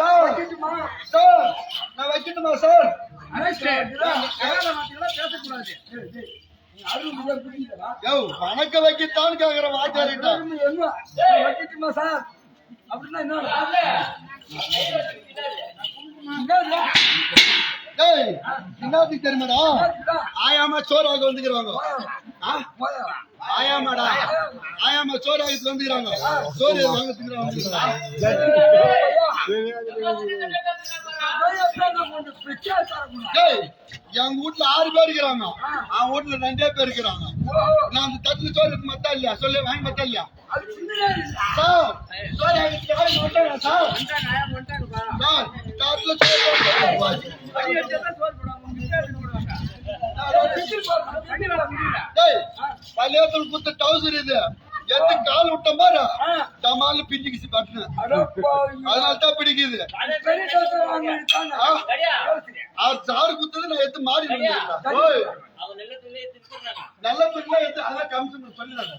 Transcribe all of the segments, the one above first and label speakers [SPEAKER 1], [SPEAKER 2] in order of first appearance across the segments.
[SPEAKER 1] Sir
[SPEAKER 2] வைக்கட்டுமா?
[SPEAKER 1] Sir நான் வைக்கட்டுமா sir வணக்க வைக்கத்தான் கேக்குற
[SPEAKER 2] என்ன? வைக்கட்டுமா சார்? அப்படின்னா என்ன? என்னது?
[SPEAKER 1] தெரியுமாடா? ஆயாமா சோறாக வந்துக்கிறாங்க. ஆயாமாடா ஆயாமா சோறு வாங்கத்துக்கு வந்துக்கிறாங்க
[SPEAKER 2] பிரச்சாரம்
[SPEAKER 1] டேய் எங்க வீட்ல ஆறு பேர் இருக்கிறாங்க. அவன் வீட்ல ரெண்டே பேர் இருக்கிறாங்க. நான் அந்த தட்டுல சோறு மத்தா இல்லையா சொல்லு வாங்கி மத்தா இல்லையா. சார் சோறு ஆகிட்டு வாங்கி சார். சார் தட்டுல சோறு வாங்கி
[SPEAKER 2] சோறு
[SPEAKER 1] பள்ளியத்துல குத்த டவுசர் இது. எத்து கால் விட்ட
[SPEAKER 2] ஆ.
[SPEAKER 1] டமால் பிஞ்சுக்கிச்சு பட்டுனு
[SPEAKER 2] அடப்பாவி.
[SPEAKER 1] அதனால தான் பிடிக்குது. சாரு குத்தது நான் எத்து மாறி நல்ல துணியா எடுத்து அதான் கமிஷன் சொல்லிடுறாங்க.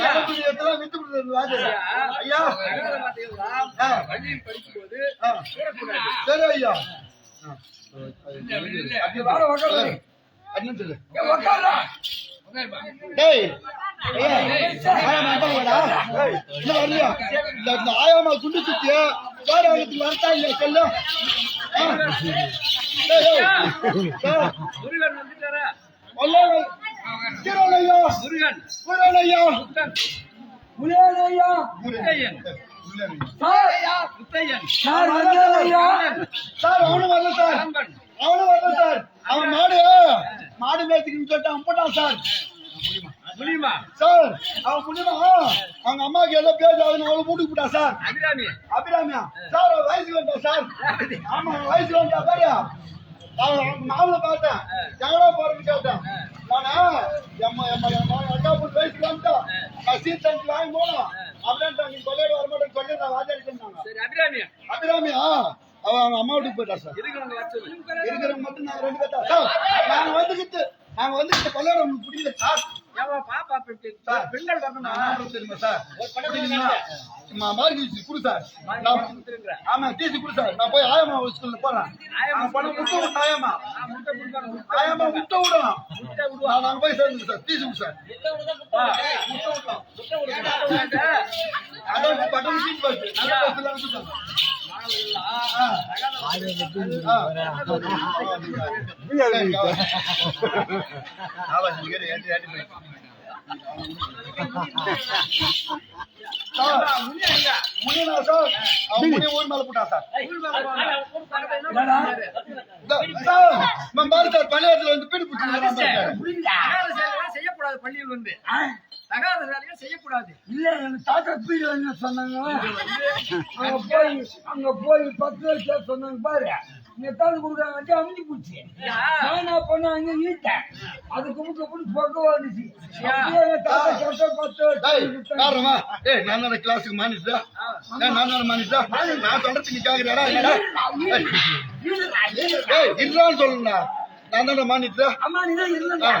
[SPEAKER 1] நல்ல கொடுக்குறது வாங்க. ஐயா.
[SPEAKER 2] படிக்கும்போது.
[SPEAKER 1] சரி ஐயா. அண்ணன் சொல்லு. டேய் ஆயாமா குண்டு சுத்திய வேற ஆயிரத்துக்கு வரட்டா இல்லையா சொல்லு
[SPEAKER 2] முருகன் முருகன்
[SPEAKER 1] கீரோலையா.
[SPEAKER 2] முருகனையா.
[SPEAKER 1] முருகையன்.
[SPEAKER 2] சார். சார்?
[SPEAKER 1] சார் அவனும் வரல சார். அவனும் வரல சார். அவன் மாடு மாடு மேய்ச்சிக்கின்னு சொல்லிட்டு அவன் போட்டான் சார்.
[SPEAKER 2] முனிமா.
[SPEAKER 1] சார் அவன் புண்ணியமா? அவங்க அம்மாவுக்கு எல்லாம் பேசி அவன் அவளை மூட்டுக்கு போட்டான் சார்.
[SPEAKER 2] அபிராமி.
[SPEAKER 1] அபிராமியா? சார் அவன் வயசுக்கு சார். ஆமா அவன் வயசுக்கு வந்தா பாரு அவன் மாவுல பார்த்தேன். எங்கடா போறேன்னு கேட்டேன். நானா எம்மா எம்மா எம்மா அக்கா பொண்ணு வயசுக்கு வந்துட்டான் நான் சீட் வாங்கி போனோம் அப்படின்ட்டு நீ கொள்ளையிட வர மாட்டேன்னு சொல்லி நான்
[SPEAKER 2] சரி, அபிராமி.
[SPEAKER 1] அபிராமியா? அவன் அவங்க அம்மா வீட்டுக்கு போயிட்டா சார்.
[SPEAKER 2] இருக்கிறவங்க
[SPEAKER 1] மட்டும் நாங்க ரெண்டு பேர்த்தா சார் நாங்க வந்துக்கிட்டு நாங்க வந்துக்கிட்டு கொள்ளையிட உங்களுக்கு பிடிக்கல சார்.
[SPEAKER 2] பாப்பா. பெண்கள்
[SPEAKER 1] தெரியுமா சார்? மார்க் குடு சார். ஆமா டிசி குடு சார். நான் போய் ஆயம்மா ஸ்கூல்ல போறேன். பணம் முட்டை விட்டு ஆயம்மா.
[SPEAKER 2] ஆ, முட்டை கொடுப்பாங்க.
[SPEAKER 1] ஆயம்மா முட்டை விடும்
[SPEAKER 2] முட்டை விடுவா.
[SPEAKER 1] நான் அங்க போய் சேர்ந்து சார். டிசி குடு சார். அதான் சீட் நல்ல பஸ்ல வந்துட்டாங்க ஆ. வந்து பிடி
[SPEAKER 2] செய்யக்கூடாது பள்ளியில் வந்து தகாத செயல்கள் செய்யக்கூடாது.
[SPEAKER 3] இல்ல எனக்கு தாத்தா பீடு என்ன சொன்னாங்க. அங்க போய் அங்க போய் பத்து வருஷம் சொன்னாங்க பாரு. தாது கொடுக்குறாங்க அமைஞ்சு போச்சு. நான் பண்ணேன் அங்க ஈட்டேன் அதுக்கு முக்க போட்டு பொக்க வந்துச்சு எங்க தாத்தா கேட்ட பத்து
[SPEAKER 1] டேய்,
[SPEAKER 3] வருஷம்?
[SPEAKER 1] ஏய், நான் தானே கிளாஸுக்கு மானிட்டா? நான் தானே மானிட்டா? நான் சொல்றதுக்கு நீ இல்லடா? ஏய், இல்லடான்னு சொல்லுடா. நான் தானே மானிட்டா?
[SPEAKER 3] அம்மா நீ தான்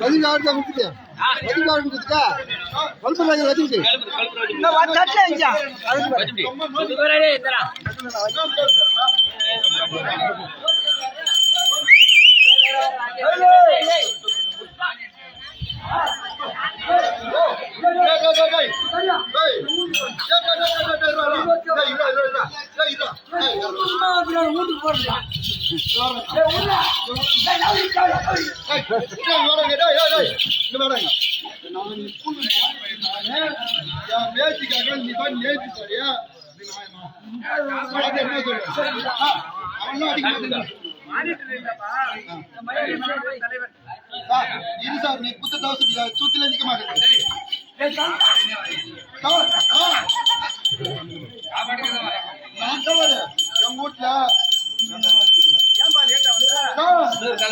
[SPEAKER 4] அதிகாரம் கொடுத்துட்டு அதிகாரம் கொடுத்துட்டா வல்பராஜ் வச்சுக்கிட்டு
[SPEAKER 3] வீட்டுக்கு போறேன்
[SPEAKER 2] மாறிட்டு இல்லப்பா
[SPEAKER 1] நீ புத்த தவசம் நிக்க மாட்டேன் நான் தவறு என் வீட்டுல
[SPEAKER 2] ஏன்பா லேட்டா வந்தா
[SPEAKER 1] சார்,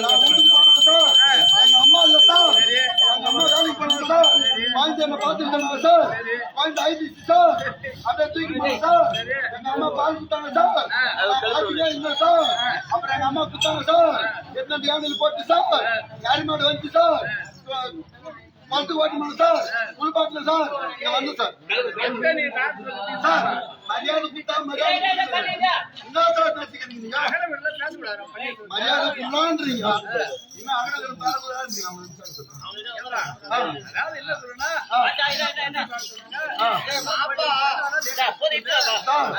[SPEAKER 1] நான் வீட்டுக்கு போனேன் சார். பாத்துக்கிட்டாங்க சார் குழந்தை ஆயிடுச்சு சார் அப்படியே தூக்கி போங்க சார் எங்க அம்மா பால் கொடுத்தாங்க சார் அதுக்கே இல்லை சார் அப்புறம் எங்க அம்மா கொடுத்தாங்க சார் எத்தனை யானையில் போட்டு சார் யாரி மாடு வந்துச்சு சார் மருந்து ஓட்டணும் சார் உள்பாட்டுல சார் இங்க வந்து சார் சார் மரியாதை கொடுத்தா மரியாதை கொடுத்தா. என்ன சார் பேசிக்கிறீங்க நீங்க? மரியாதை குள்ளான்றீங்க என்ன அகடகரம் பேரக்கூடாதுன்றீங்க அவங்களுக்கு சார் சொல்றேன். ஆ. அது எங்க அப்பா கிட்ட எங்க அம்மா கிட்ட சொல்லலாம். இன்னொரு வாட்டி இன்னொரு வாட்டி குழந்தை பிறந்துக்கிட்டா, அவங்க பக்கம் தானே பால் குடிக்கிறாங்க. டேய், டேய், டேய், டேய், டேய், டேய், டேய், மச்சான், மச்சான், மச்சான். டேய், டேய், பிடிச்சிட்டு வந்தீங்களா? டேய், பிடிச்சிட்டு வந்தீங்களா? மச்சான், எனக்கு இப்போ இல்ல. ஆமா,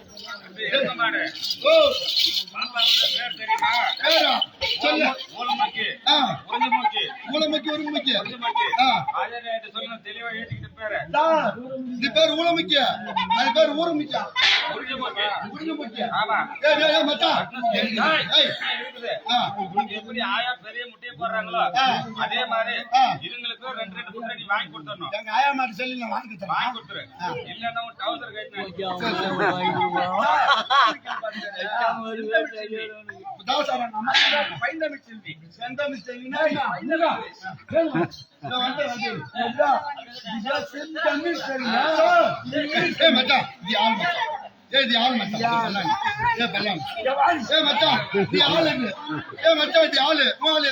[SPEAKER 4] வை.
[SPEAKER 1] மச்சான், சார், ரெண்டு பேரும் சார்.
[SPEAKER 4] அது கீழே வச்சு, அந்த ரெண்டாவது வச்சு கட்டிடுறாங்க.
[SPEAKER 1] ஓ, பேரா, இது பேர் ஊழமிக்க அது பேர் ஊருமிக்க உருஜமிக்க ஏய் ஏய் ஏய் மச்சான். ஏய் ஆ
[SPEAKER 5] எப்படி ஆயா பெரிய முட்டையை போடுறாங்களோ. அதே மாதிரி
[SPEAKER 1] ஆ.
[SPEAKER 5] இதுங்களுக்கு ரெண்டு ரெண்டு முட்டை நீ வாங்கி கொடுத்துடணும்.
[SPEAKER 1] எங்க ஆயா மாட்டு சொல்லி நான் வாங்கி தரேன்
[SPEAKER 5] வாங்கி கொடுத்துரு. இல்லன்னா உன் டவுசர் கட்டினா
[SPEAKER 1] தாசாரா நம்ம ஆள் மச்சான் பல்லாம் மச்சான் ஆள் மச்சான் இது ஆளு உன்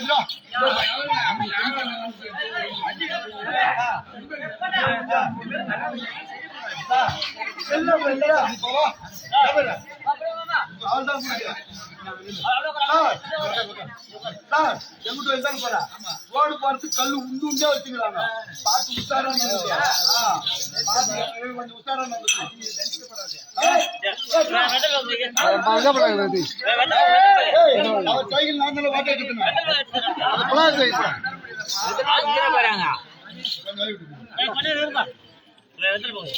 [SPEAKER 1] எங்கிட்ட இருந்தாலும் போறா ரோடு பார்த்து கல்லு உண்டு உண்டே வச்சுக்கிறாங்க பார்த்து உஷாரா கொஞ்சம் சைக்கிள் நான்
[SPEAKER 4] அது பழக்க வை.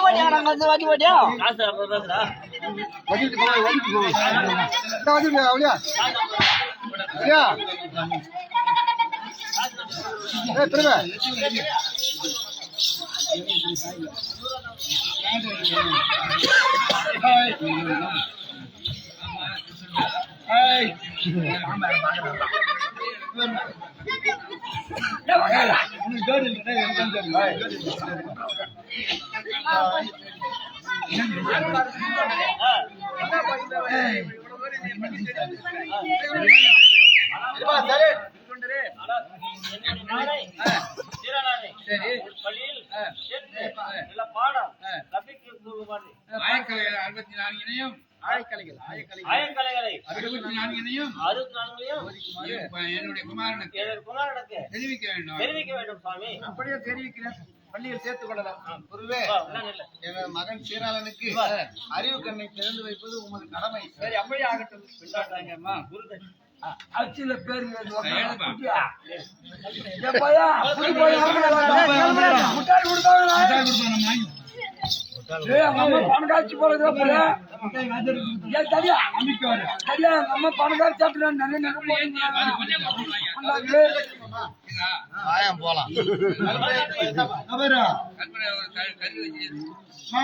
[SPEAKER 1] கொஞ்சம் கை விட்டுருங்க.
[SPEAKER 4] வண்டிக்கு போங்க, வண்டிக்கு போங்க. இந்த வண்டிக்கு போங்க, அப்படியா? அப்படியா? ஏய், திரும்ப.
[SPEAKER 1] ஹாய். ஹாய்.
[SPEAKER 2] அறுபத்தி நான்கினையும்
[SPEAKER 5] ஆயக்கலைகளை
[SPEAKER 2] அறுபத்தி நான்கினையும்
[SPEAKER 5] அறுபத்தி நான்கையும்
[SPEAKER 2] என்னுடைய குமாரனுக்கு
[SPEAKER 5] குமாரனுக்கு
[SPEAKER 2] தெரிவிக்க வேண்டும்.
[SPEAKER 5] தெரிவிக்க வேண்டும் சுவாமி.
[SPEAKER 2] அப்படியே தெரிவிக்கிறேன். பள்ளியில் சேர்த்துக் கொள்ளலாம். குருவே மகன் சீராளனுக்கு அறிவு கண்ணை திறந்து வைப்பது உமது கடமை. சரி அப்படியே ஆகட்டும்.
[SPEAKER 3] அச்சில பேர். காய்ச்சி போறது அம்மா பணம் காய்ச்சி சாப்பிட்டு நிறைய நேரம் போயிருந்தாங்க. அந்தாக்கு.
[SPEAKER 1] அவரா?
[SPEAKER 2] கற்பனை ஒரு க- கரு வச்சு
[SPEAKER 1] ஆ,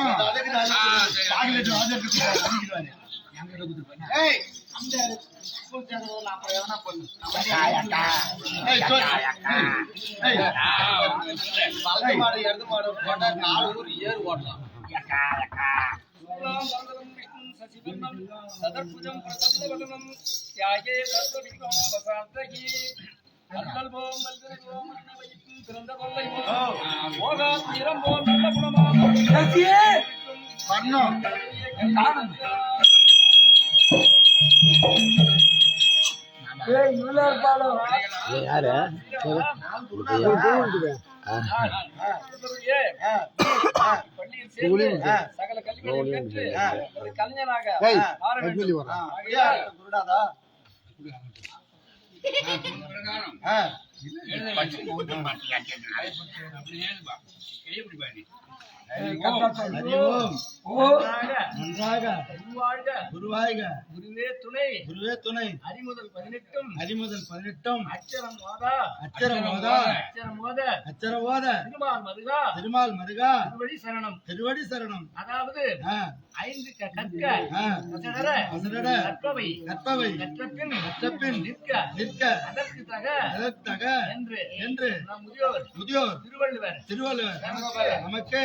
[SPEAKER 1] அதுக்கு நான் சாக்லேட் ஆர்டர் கொடுத்துருக்காரு, வாங்கிடுவாரு. ஏய், ஏய், சொல். ஏய்,
[SPEAKER 2] சதர்புஜம் பிரசன்னவதனம் தியாகே சர்வவிக்ரம வசாந்தகி அத்தல் போம் மல்கரி போம் அன்னவயிக்கும் பள்ளியில் சேர்ந்து சகல கல்விகளையும் பெற்று ஒரு கலைஞனாக
[SPEAKER 4] ஏய்,
[SPEAKER 2] மாற வேண்டும்
[SPEAKER 1] குருடாதா?
[SPEAKER 2] பிரகாரம்
[SPEAKER 1] ஆ,
[SPEAKER 5] அப்படி ஏழுப்பா கையை பிடிப்பா
[SPEAKER 1] குருவாய்க
[SPEAKER 2] குருவே துணை.
[SPEAKER 1] குருவே துணை.
[SPEAKER 2] அறிமுதல் பதினெட்டும்.
[SPEAKER 1] அரிமுதல் பதினெட்டும்.
[SPEAKER 2] அச்சரம் மோதா.
[SPEAKER 1] அச்சரம்
[SPEAKER 2] மோத. திருமால் மருகா.
[SPEAKER 1] திருமால் மருகா.
[SPEAKER 2] திருவடி சரணம்.
[SPEAKER 1] திருவடி சரணம்.
[SPEAKER 2] அதாவது ஐந்து கற்க. கற்பவை.
[SPEAKER 1] கற்பவை.
[SPEAKER 2] கற்றபின்
[SPEAKER 1] கற்றபின்
[SPEAKER 2] நிற்க.
[SPEAKER 1] நிற்க.
[SPEAKER 2] அதற்கு தக.
[SPEAKER 1] அதற்காக
[SPEAKER 2] என்று.
[SPEAKER 1] என்று.
[SPEAKER 2] நாம் முதியோர்.
[SPEAKER 1] முதியோர்.
[SPEAKER 2] திருவள்ளுவர்.
[SPEAKER 1] திருவள்ளுவர். நமக்கு.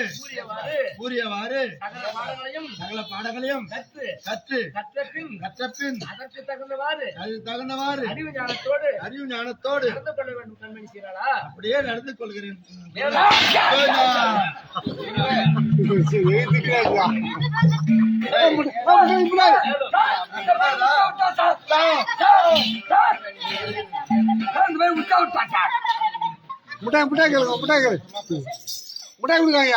[SPEAKER 2] கூறியவாறு சகல பாடங்களையும்
[SPEAKER 1] சகல பாடங்களையும்
[SPEAKER 2] கற்று
[SPEAKER 1] கற்று
[SPEAKER 2] கற்றபின்
[SPEAKER 1] கற்றபின்
[SPEAKER 2] அதற்கு தகுந்தவாறு
[SPEAKER 1] அது தகுந்தவாறு
[SPEAKER 2] அறிவு ஞானத்தோடு
[SPEAKER 1] அறிவு ஞானத்தோடு
[SPEAKER 2] நடந்து கொள்ள வேண்டும் கண்மணி சீராளா?
[SPEAKER 1] அப்படியே நடந்து கொள்கிறேன்.
[SPEAKER 4] முட்டாய் முட்டாய் கேளுங்க முட்டாய் கேளு முட்டாய் கொடுக்காங்க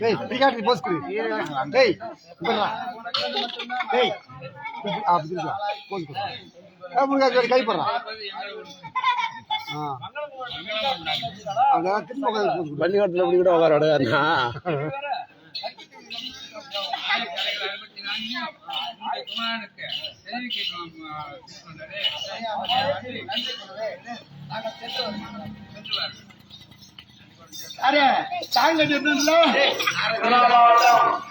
[SPEAKER 4] டேய் டிகாட்டி போஸ் கொடு. டேய் இப்படா டேய் அப்படி இருக்கா போஸ் கொடு. ஏ முருகா கை போடுறா. கொடு.
[SPEAKER 6] பள்ளிக்கூடத்துல இப்படி கூட உட்கார
[SPEAKER 1] அரே டாய்லெட் இருந்ததுல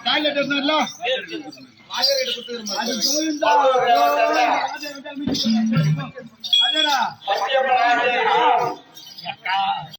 [SPEAKER 1] டாய்லெட் இருந்ததுல அது